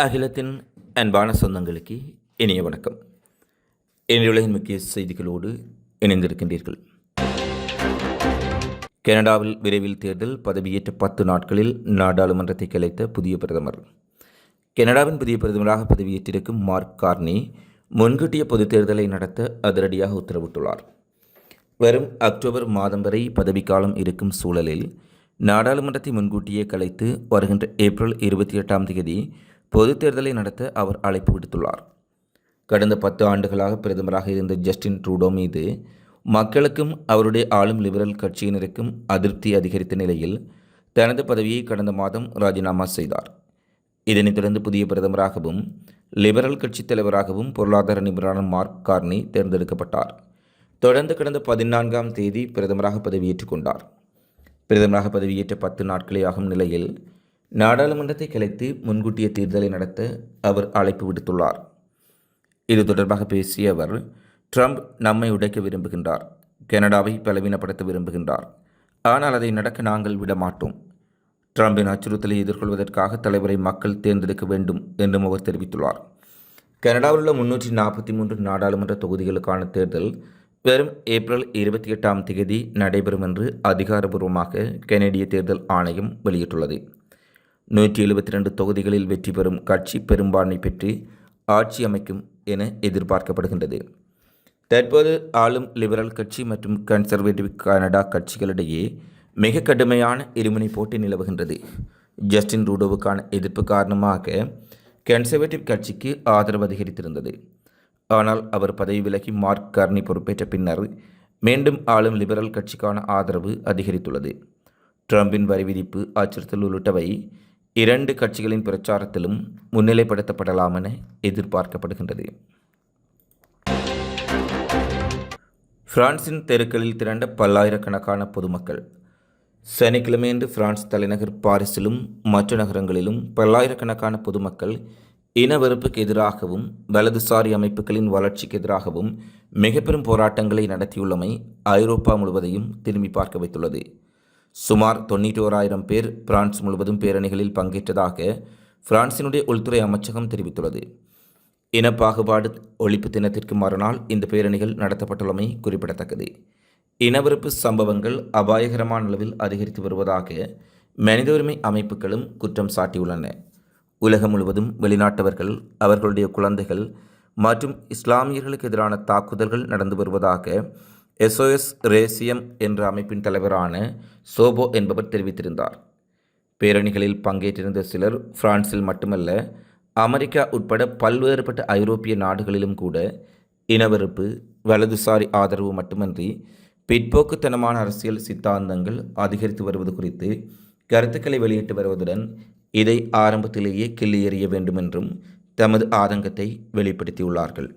அகிலத்தின் அன்பான சொந்தங்களுக்கு இனிய வணக்கம். இன்றைய முக்கிய செய்திகளோடு இணைந்திருக்கின்றீர்கள். கனடாவில் விரைவில் தேர்தல் பதவியேற்ற பத்து நாட்களில் நாடாளுமன்றத்தை கலைத்த புதிய பிரதமர். கனடாவின் புதிய பிரதமராக பதவியேற்றிருக்கும் மார்க் கார்னி முன்கூட்டிய பொதுத் தேர்தலை நடத்த அதிரடியாக உத்தரவிட்டுள்ளார். வரும் அக்டோபர் மாதம் வரை பதவிக்காலம் இருக்கும் சூழலில் நாடாளுமன்றத்தை முன்கூட்டியே கலைத்து வருகின்ற ஏப்ரல் இருபத்தி எட்டாம் தேதி பொதுத் தேர்தலை நடத்த அவர் அழைப்பு விடுத்துள்ளார். கடந்த பத்து ஆண்டுகளாக பிரதமராக இருந்த ஜஸ்டின் ட்ரூடோ மீது மக்களுக்கும் அவருடைய ஆளும் லிபரல் கட்சியினருக்கும் அதிருப்தி அதிகரித்த நிலையில் தனது பதவியை கடந்த மாதம் ராஜினாமா செய்தார். இதனைத் தொடர்ந்து புதிய பிரதமராகவும் லிபரல் கட்சித் தலைவராகவும் பொருளாதார நிபுணரான மார்க் கார்னி தேர்ந்தெடுக்கப்பட்டார். தொடர்ந்து கடந்த பதினான்காம் தேதி பிரதமராக பதவியேற்றுக் கொண்டார். பிரதமராக பதவியேற்ற பத்து நாட்களே ஆகும் நிலையில் நாடாளுமன்றத்தை கலைத்து முன்கூட்டிய தேர்தலை நடத்த அவர் அழைப்பு விடுத்துள்ளார். இது தொடர்பாக பேசிய அவர் ட்ரம்ப் நம்மை உடைக்க விரும்புகின்றார் கனடாவை பலவீனப்படுத்த விரும்புகின்றார். ஆனால் அதை நடக்க நாங்கள் விடமாட்டோம். ட்ரம்பின் அச்சுறுத்தலை எதிர்கொள்வதற்காக தலைவரை மக்கள் தேர்ந்தெடுக்க வேண்டும் என்றும் அவர் தெரிவித்துள்ளார். கனடாவில் உள்ள முன்னூற்றி நாற்பத்தி மூன்று நாடாளுமன்ற தொகுதிகளுக்கான தேர்தல் வெறும் ஏப்ரல் இருபத்தி எட்டாம் தேதி நடைபெறும் என்று அதிகாரபூர்வமாக கனேடிய தேர்தல் ஆணையம் வெளியிட்டுள்ளது. நூற்றி எழுபத்தி ரெண்டு தொகுதிகளில் வெற்றி பெறும் கட்சி பெரும்பான்மை பெற்று ஆட்சி அமைக்கும் என எதிர்பார்க்கப்படுகின்றது. தற்போது ஆளும் லிபரல் கட்சி மற்றும் கன்சர்வேட்டிவ் கனடா கட்சிகளிடையே மிக கடுமையான இருமுனை போட்டி நிலவுகின்றது. ஜஸ்டின் ரூடோவுக்கான எதிர்ப்பு காரணமாக கன்சர்வேட்டிவ் கட்சிக்கு ஆதரவு அதிகரித்திருந்தது. ஆனால் அவர் பதவி விலகி மார்க் கர்னி பொறுப்பேற்ற பின்னர் மீண்டும் ஆளும் லிபரல் கட்சிக்கான ஆதரவு அதிகரித்துள்ளது. ட்ரம்பின் வரி விதிப்பு அச்சுறுத்தல் உள்ளிட்டவை இரண்டு கட்சிகளின் பிரச்சாரத்திலும் முன்னிலைப்படுத்தப்படலாம் என எதிர்பார்க்கப்படுகின்றது. பிரான்சின் தெருக்களில் திரண்ட பல்லாயிரக்கணக்கான பொதுமக்கள். சனிக்கிழமையன்று பிரான்ஸ் தலைநகர் பாரிஸிலும் மற்ற நகரங்களிலும் பல்லாயிரக்கணக்கான பொதுமக்கள் இனவெறுப்புக்கு எதிராகவும் வலதுசாரி அமைப்புகளின் வளர்ச்சிக்கு எதிராகவும் மிக பெரும் போராட்டங்களை நடத்தியுள்ளமை ஐரோப்பா முழுவதையும் திரும்பி பார்க்க வைத்துள்ளது. சுமார் தொண்ணூற்றி ஓராயிரம் பேர் பிரான்ஸ் முழுவதும் பேரணிகளில் பங்கேற்றதாக பிரான்சினுடைய உள்துறை அமைச்சகம் தெரிவித்துள்ளது. இனப்பாகுபாடு ஒழிப்பு தினத்திற்கு மறுநாள் இந்த பேரணிகள் நடத்தப்பட்டுள்ளமை குறிப்பிடத்தக்கது. இனவெறுப்பு சம்பவங்கள் அபாயகரமான அளவில் அதிகரித்து வருவதாக மனித உரிமை அமைப்புகளும் குற்றம் சாட்டியுள்ளன. உலகம் முழுவதும் வெளிநாட்டவர்கள் அவர்களுடைய குழந்தைகள் மற்றும் இஸ்லாமியர்களுக்கு எதிரான தாக்குதல்கள் நடந்து வருவதாக எஸ்ஓஎஸ் ரேசியம் என்ற அமைப்பின் தலைவரான சோபோ என்பவர் தெரிவித்திருந்தார். பேரணிகளில் பங்கேற்றிருந்த சிலர் பிரான்சில் மட்டுமல்ல அமெரிக்கா உட்பட பல்வேறுபட்ட ஐரோப்பிய நாடுகளிலும் கூட இனவெறுப்பு வலதுசாரி ஆதரவு மட்டுமன்றி பிற்போக்குத்தனமான அரசியல் சித்தாந்தங்கள் அதிகரித்து வருவது குறித்து கருத்துக்களை வெளியிட்டு வருவதுடன் இதை ஆரம்பத்திலேயே கிள்ளி எறிய வேண்டுமென்றும் தமது ஆதங்கத்தை வெளிப்படுத்தியுள்ளார்கள்.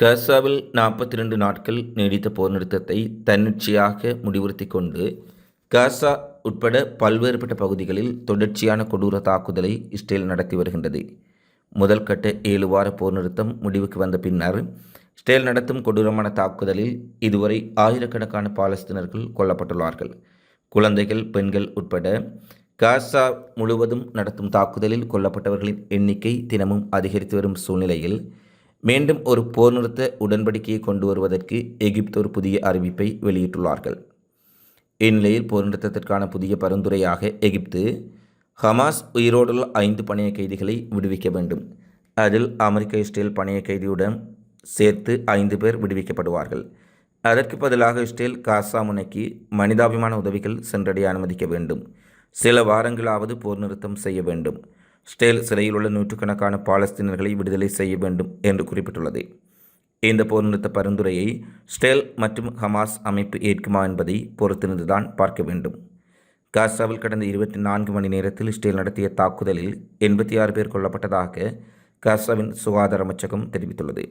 கசாவில் நாற்பத்தி ரெண்டு நாட்கள் நீடித்த போர் நிறுத்தத்தை தன்னிச்சையாக முடிவுறுத்தி கொண்டு காசா உட்பட பல்வேறுபட்ட பகுதிகளில் தொடர்ச்சியான கொடூர தாக்குதலை இஸ்ரேல் நடத்தி வருகின்றது. முதல் கட்ட ஏழு வார போர் நிறுத்தம் முடிவுக்கு வந்த பின்னர் இஸ்ரேல் நடத்தும் கொடூரமான தாக்குதலில் இதுவரை ஆயிரக்கணக்கான பாலஸ்தீனர்கள் கொல்லப்பட்டுள்ளார்கள். குழந்தைகள் பெண்கள் உட்பட காசா முழுவதும் நடத்தும் தாக்குதலில் கொல்லப்பட்டவர்களின் எண்ணிக்கை தினமும் அதிகரித்து வரும் சூழ்நிலையில் மீண்டும் ஒரு போர் நிறுத்த உடன்படிக்கையை கொண்டு வருவதற்கு எகிப்து ஒரு புதிய அறிவிப்பை வெளியிட்டுள்ளார்கள். இந்நிலையில் போர் நிறுத்தத்திற்கான புதிய பரிந்துரையாக எகிப்து ஹமாஸ் உயிரோடுள்ள ஐந்து பணைய கைதிகளை விடுவிக்க வேண்டும். அதில் அமெரிக்க இஸ்ரேல் பணைய கைதியுடன் சேர்த்து ஐந்து பேர் விடுவிக்கப்படுவார்கள். அதற்கு பதிலாக இஸ்ரேல் காசா முனைக்கு மனிதாபிமான உதவிகள் சென்றடைய அனுமதிக்க வேண்டும். சில வாரங்களாவது போர் நிறுத்தம் செய்ய வேண்டும். ஸ்டேல் சிறையில் உள்ள நூற்றுக்கணக்கான பாலஸ்தீனர்களை விடுதலை செய்ய வேண்டும் என்று குறிப்பிட்டுள்ளது. இந்த போர் நிறுத்த பரிந்துரையை ஸ்டேல் மற்றும் ஹமாஸ் அமைப்பு ஏற்குமா என்பதை பொறுத்திருந்துதான் பார்க்க வேண்டும். காசாவில் கடந்த இருபத்தி நான்கு மணி நேரத்தில் ஸ்டேல் நடத்திய தாக்குதலில் எண்பத்தி ஆறு பேர் கொல்லப்பட்டதாக காசாவின் சுகாதார அமைச்சகம் தெரிவித்துள்ளது.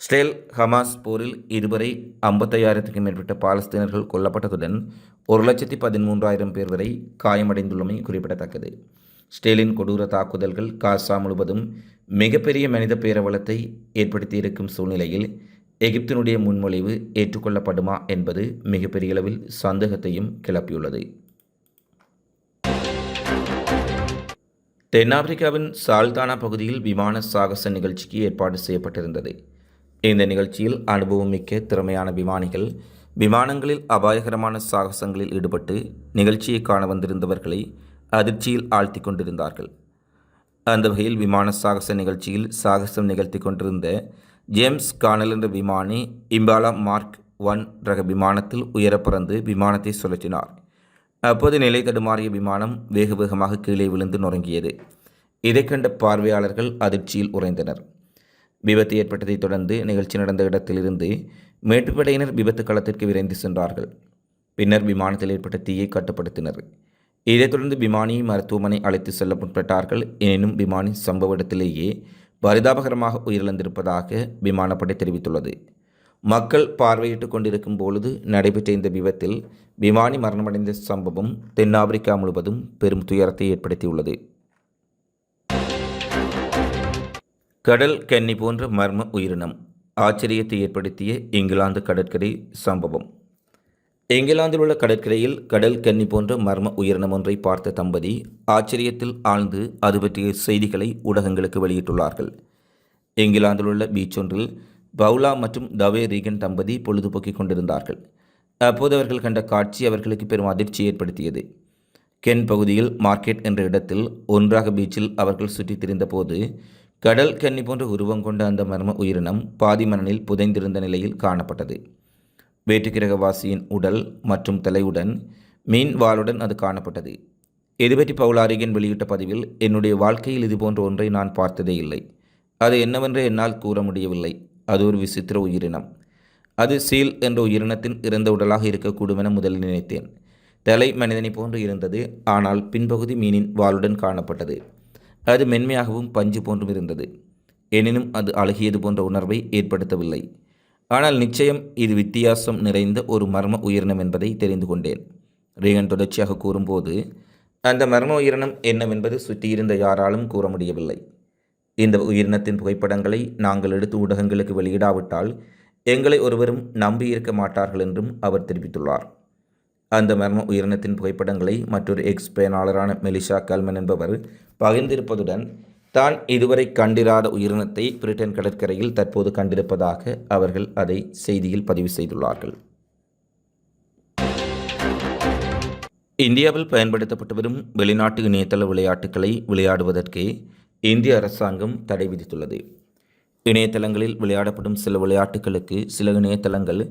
ஸ்டேல் ஹமாஸ் போரில் இதுவரை ஐம்பத்தையாயிரத்துக்கும் மேற்பட்ட பாலஸ்தீனர்கள் கொல்லப்பட்டதுடன் ஒரு லட்சத்தி பதிமூன்றாயிரம் பேர் வரை காயமடைந்துள்ளமை குறிப்பிடத்தக்கது. ஸ்டேலின் கொடூர தாக்குதல்கள் காசா முழுவதும் மிகப்பெரிய மனித பேரவலத்தை ஏற்படுத்தியிருக்கும் சூழ்நிலையில் எகிப்தினுடைய முன்மொழிவு ஏற்றுக்கொள்ளப்படுமா என்பது மிகப்பெரிய அளவில் சந்தேகத்தையும் கிளப்பியுள்ளது. தென்னாப்பிரிக்காவின் சால்தானா பகுதியில் விமான சாகச நிகழ்ச்சிக்கு ஏற்பாடு செய்யப்பட்டிருந்தது. இந்த நிகழ்ச்சியில் அனுபவம் மிக்க திறமையான விமானிகள் விமானங்களில் அபாயகரமான சாகசங்களில் ஈடுபட்டு நிகழ்ச்சியை காண வந்திருந்தவர்களை அதிர்ச்சியில் ஆழ்த்தி கொண்டிருந்தார்கள். அந்த வகையில் விமான சாகச நிகழ்ச்சியில் சாகசம் நிகழ்த்தி கொண்டிருந்த ஜேம்ஸ் கானல் என்ற விமானி இம்பாலா மார்க் ஒன் ரக விமானத்தில் உயர பறந்து விமானத்தை சுழற்றினார். அப்போது நிலை தடுமாறிய விமானம் வேக வேகமாக கீழே விழுந்து நொறுங்கியது. இதை கண்ட பார்வையாளர்கள் அதிர்ச்சியில் உறைந்தனர். விபத்து ஏற்பட்டதைத் தொடர்ந்து நிகழ்ச்சி நடந்த இடத்திலிருந்து மேட்டுப்படையினர் விபத்து களத்திற்கு விரைந்து சென்றார்கள். பின்னர் விமானத்தில் ஏற்பட்ட தீயை கட்டுப்படுத்தினர். இதைத் தொடர்ந்து விமானியை மருத்துவமனை அழைத்து செல்ல முற்பட்டார்கள். எனினும் விமானி சம்பவ இடத்திலேயே பரிதாபகரமாக உயிரிழந்திருப்பதாக விமானப்படை தெரிவித்துள்ளது. மக்கள் பார்வையிட்டுக் கொண்டிருக்கும் பொழுது நடைபெற்ற இந்த விபத்தில் விமானி மரணமடைந்த சம்பவம் தென்னாப்பிரிக்கா முழுவதும் பெரும் துயரத்தை ஏற்படுத்தியுள்ளது. கடல் கன்னி போன்ற மர்ம உயிரினம் ஆச்சரியத்தை ஏற்படுத்திய இங்கிலாந்து கடற்கரை சம்பவம். இங்கிலாந்தில் உள்ள கடற்கரையில் கடல் கன்னி போன்ற மர்ம உயிரினம் ஒன்றை பார்த்த தம்பதி ஆச்சரியத்தில் ஆழ்ந்து அது பற்றிய செய்திகளை ஊடகங்களுக்கு வெளியிட்டுள்ளார்கள். இங்கிலாந்தில் உள்ள பீச் ஒன்றில் பவுலா மற்றும் தவே ரீகன் தம்பதி பொழுதுபோக்கிக் கொண்டிருந்தார்கள். அப்போது அவர்கள் கண்ட காட்சி அவர்களுக்கு பெரும் அதிர்ச்சி ஏற்படுத்தியது. கென் பகுதியில் மார்க்கெட் என்ற இடத்தில் ஒன்றாக பீச்சில் அவர்கள் சுற்றித் திரிந்தபோது கடல் கன்னி போன்ற உருவம் கொண்ட அந்த மர்ம உயிரினம் பாதி மணலில் புதைந்திருந்த நிலையில் காணப்பட்டது. வேற்றுக்கிரகவாசியின் உடல் மற்றும் தலையுடன் மீன் வாளுடன் அது காணப்பட்டது. இதுபற்றி பவுலாரிகன் வெளியிட்ட பதிவில் என்னுடைய வாழ்க்கையில் இதுபோன்ற ஒன்றை நான் பார்த்ததே இல்லை. அது என்னவென்று என்னால் கூற முடியவில்லை. அது ஒரு விசித்திர உயிரினம். அது சீல் என்ற உயிரினத்தின் இறந்த உடலாக இருக்கக்கூடும் என முதலில் நினைத்தேன். தலை மனிதனை போன்று இருந்தது. ஆனால் பின்பகுதி மீனின் வாளுடன் காணப்பட்டது. அது மென்மையாகவும் பஞ்சு போன்றும் இருந்தது. எனினும் அது அழகியது போன்ற உணர்வை ஏற்படுத்தவில்லை. ஆனால் நிச்சயம் இது வித்தியாசம் நிறைந்த ஒரு மர்ம உயிரினம் என்பதை தெரிந்து கொண்டேன். ரீகன் தொடர்ச்சியாக கூறும்போது அந்த மர்ம உயிரினம் என்னவென்பது சுற்றியிருந்த யாராலும் கூற முடியவில்லை. இந்த உயிரினத்தின் புகைப்படங்களை நாங்கள் எடுத்து ஊடகங்களுக்கு வெளியிடாவிட்டால் எங்களை ஒருவரும் நம்பியிருக்க மாட்டார்கள் என்றும் அவர் தெரிவித்துள்ளார். அந்த மர்ம உயிரினத்தின் புகைப்படங்களை மற்றொரு எக்ஸ் பயனாளரான மெலிஷா கல்மன் என்பவர் பகிர்ந்திருப்பதுடன் தான் இதுவரை கண்டிராத உயிரினத்தை பிரிட்டன் கடற்கரையில் தற்போது கண்டிருப்பதாக அவர்கள் அதை செய்தியில் பதிவு செய்துள்ளார்கள். இந்தியாவில் பயன்படுத்தப்பட்டு வரும் வெளிநாட்டு இணையதள விளையாட்டுகளை விளையாடுவதற்கே இந்திய அரசாங்கம் தடை விதித்துள்ளது. இணையதளங்களில் விளையாடப்படும் சில விளையாட்டுகளுக்கு சில இணையதளங்கள்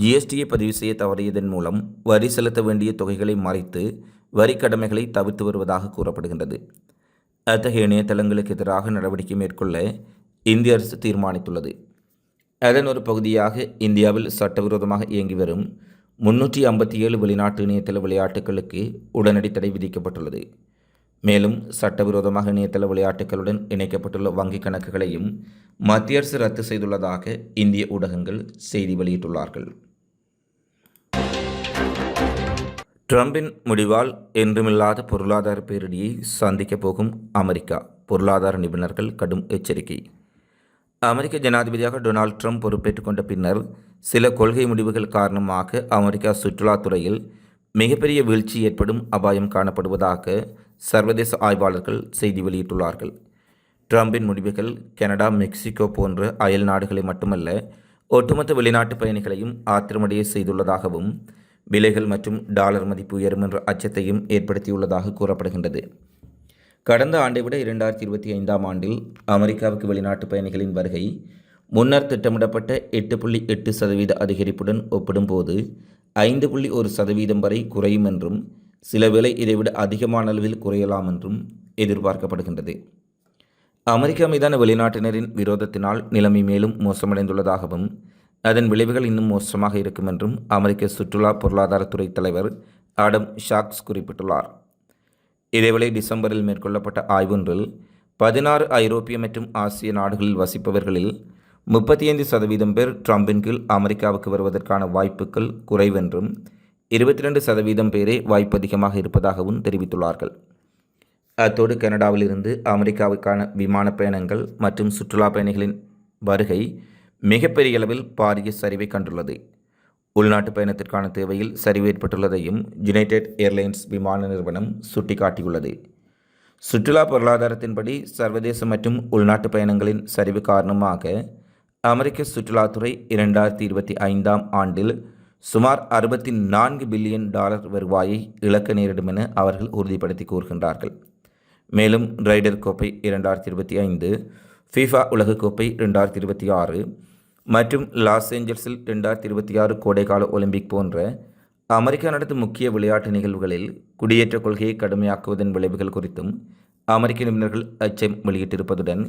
ஜிஎஸ்டியை பதிவு செய்ய தவறியதன் மூலம் வரி செலுத்த வேண்டிய தொகைகளை மறைத்து வரி கடமைகளை தவிர்த்து வருவதாக கூறப்படுகின்றது. அத்தகைய இணையதளங்களுக்கு எதிராக நடவடிக்கை மேற்கொள்ள இந்திய அரசு தீர்மானித்துள்ளது. அதன் ஒரு பகுதியாக இந்தியாவில் சட்டவிரோதமாக இயங்கி வரும் முன்னூற்றி ஐம்பத்தி ஏழு வெளிநாட்டு இணையதள விளையாட்டுகளுக்கு உடனடி தடை விதிக்கப்பட்டுள்ளது. மேலும் சட்டவிரோதமாக இணையதள விளையாட்டுகளுடன் இணைக்கப்பட்டுள்ள வங்கிக் கணக்குகளையும் மத்திய அரசு ரத்து செய்துள்ளதாக இந்திய ஊடகங்கள் செய்தி வெளியிட்டுள்ளார்கள். ட்ரம்பின் முடிவால் என்றுமில்லாத பொருளாதார பேரிடியை சந்திக்கப் போகும் அமெரிக்கா. பொருளாதார நிபுணர்கள் கடும் எச்சரிக்கை. அமெரிக்க ஜனாதிபதியாக டொனால்ட் ட்ரம்ப் பொறுப்பேற்றுக் கொண்ட பின்னர் சில கொள்கை முடிவுகள் காரணமாக அமெரிக்கா சுற்றுலாத்துறையில் மிகப்பெரிய வீழ்ச்சி ஏற்படும் அபாயம் காணப்படுவதாக சர்வதேச ஆய்வாளர்கள் செய்தி வெளியிட்டுள்ளார்கள். ட்ரம்பின் முடிவுகள் கனடா மெக்சிகோ போன்ற அயல் நாடுகளை மட்டுமல்ல ஒட்டுமொத்த வெளிநாட்டு பயணிகளையும் ஆத்திரமடைய செய்துள்ளதாகவும் விலைகள் மற்றும் டாலர் மதிப்பு உயரும் என்ற அச்சத்தையும் ஏற்படுத்தியுள்ளதாக கூறப்படுகின்றது. கடந்த ஆண்டை விட இரண்டாயிரத்தி இருபத்தி ஐந்தாம் ஆண்டில் அமெரிக்காவுக்கு வெளிநாட்டு பயணிகளின் வருகை முன்னர் திட்டமிடப்பட்ட எட்டு புள்ளி எட்டு சதவீத அதிகரிப்புடன் ஒப்பிடும்போது ஐந்து புள்ளி ஒரு சதவீதம் வரை குறையும் என்றும் சில வேளை இதைவிட அதிகமான அளவில் குறையலாம் என்றும் எதிர்பார்க்கப்படுகின்றது. அமெரிக்கா மீதான வெளிநாட்டினரின் விரோதத்தினால் நிலைமை மேலும் மோசமடைந்துள்ளதாகவும் அதன் விளைவுகள் இன்னும் மோசமாக இருக்கும் என்றும் அமெரிக்க சுற்றுலா பொருளாதாரத்துறை தலைவர் ஆடம் ஷாக்ஸ் குறிப்பிட்டுள்ளார். இதேவேளை டிசம்பரில் மேற்கொள்ளப்பட்ட ஆய்வொன்றில் பதினாறு ஐரோப்பிய மற்றும் ஆசிய நாடுகளில் வசிப்பவர்களில் முப்பத்தி ஐந்து சதவீதம் பேர் ட்ரம்பின் கீழ் அமெரிக்காவுக்கு வருவதற்கான வாய்ப்புகள் குறைவென்றும் இருபத்தி ரெண்டு சதவீதம் பேரே வாய்ப்பு அதிகமாக இருப்பதாகவும் தெரிவித்துள்ளார்கள். அத்தோடு கனடாவிலிருந்து அமெரிக்காவுக்கான விமான பயணங்கள் மற்றும் சுற்றுலா பயணிகளின் வருகை மிகப்பெரிய அளவில் பாரிய சரிவை கண்டுள்ளது. உள்நாட்டு பயணத்திற்கான தேவையில் சரிவு ஏற்பட்டுள்ளதையும் யுனைடெட் ஏர்லைன்ஸ் விமான நிறுவனம் சுட்டிக்காட்டியுள்ளது. சுற்றுலா பொருளாதாரத்தின்படி சர்வதேச மற்றும் உள்நாட்டு பயணங்களின் சரிவு காரணமாக அமெரிக்க சுற்றுலாத்துறை இரண்டாயிரத்தி இருபத்தி ஐந்தாம் ஆண்டில் சுமார் அறுபத்தி நான்கு பில்லியன் டாலர் வருவாயை இழக்க நேரிடும் என அவர்கள் உறுதிப்படுத்தி கூறுகின்றார்கள். மேலும் ரைடர் கோப்பை இரண்டாயிரத்தி இருபத்தி ஐந்து ஃபீஃபா உலகக்கோப்பை ரெண்டாயிரத்தி இருபத்தி ஆறு மற்றும் லாஸ் ஏஞ்சல்ஸில் ரெண்டாயிரத்தி இருபத்தி ஆறு கோடைக்கால ஒலிம்பிக் போன்ற அமெரிக்கா நடத்தும் முக்கிய விளையாட்டு நிகழ்வுகளில் குடியேற்ற கொள்கையை கடுமையாக்குவதன் விளைவுகள் குறித்தும் அமெரிக்க நிபுணர்கள் அச்சம் வெளியிட்டிருப்பதுடன்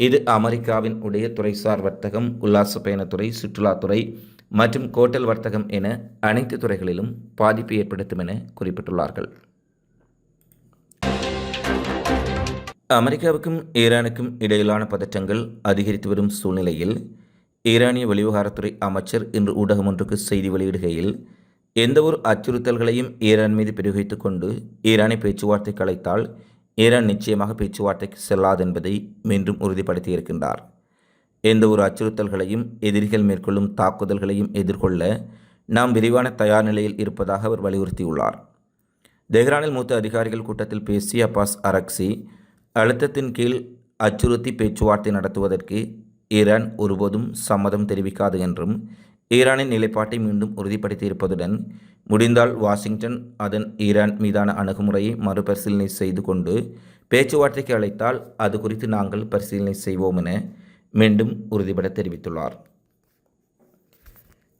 இது அமெரிக்காவின் உடைய துறைசார் வர்த்தகம் உல்லாச பயணத்துறை சுற்றுலாத்துறை மற்றும் கோட்டல் வர்த்தகம் என அனைத்து துறைகளிலும் பாதிப்பு ஏற்படுத்தும் என குறிப்பிட்டுள்ளார்கள். அமெரிக்காவுக்கும் ஈரானுக்கும் இடையிலான பதற்றங்கள் அதிகரித்து வரும் சூழ்நிலையில் ஈரானிய வெளிவகாரத்துறை அமைச்சர் இன்று ஊடகம் ஒன்றுக்கு செய்தி வெளியிடுகையில் எந்தவொரு அச்சுறுத்தல்களையும் ஈரான் மீது பிரயோகித்துக் கொண்டு ஈரானை பேச்சுவார்த்தை கலைத்தால் ஈரான் நிச்சயமாக பேச்சுவார்த்தைக்கு செல்லாது என்பதை மீண்டும் உறுதிப்படுத்தியிருக்கின்றார். எந்த ஒரு அச்சுறுத்தல்களையும் எதிரிகள் மேற்கொள்ளும் தாக்குதல்களையும் எதிர்கொள்ள நாம் விரிவான தயார் நிலையில் இருப்பதாக அவர் வலியுறுத்தியுள்ளார். தெஹ்ரானில் மூத்த அதிகாரிகள் கூட்டத்தில் பேசிய அப்பாஸ் அரக்சி அழுத்தத்தின் கீழ் அச்சுறுத்தி பேச்சுவார்த்தை நடத்துவதற்கு ஈரான் ஒருபோதும் சம்மதம் தெரிவிக்காது என்றும் ஈரானின் நிலைப்பாட்டை மீண்டும் உறுதிப்படுத்தியிருப்பதுடன் முடிந்தால் வாஷிங்டன் அதன் ஈரான் மீதான அணுகுமுறையை மறுபரிசீலனை செய்து கொண்டு பேச்சுவார்த்தைக்கு அழைத்தால் அது குறித்து நாங்கள் பரிசீலனை செய்வோம் என மீண்டும் உறுதிபட தெரிவித்துள்ளார்.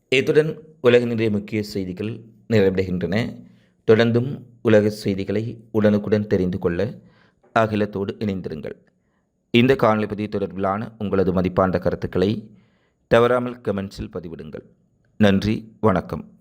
இத்துடன் உலக முக்கிய செய்திகள் நிறைவடைகின்றன. தொடர்ந்தும் உலக செய்திகளை உடனுக்குடன் தெரிந்து கொள்ள அகிலத்தோடு இணைந்திருங்கள். இந்த காணொலி பதிவு தொடர்பிலான உங்களது மதிப்பாண்ட கருத்துக்களை தவறாமல் கமெண்ட்ஸில் பதிவிடுங்கள். நன்றி வணக்கம்.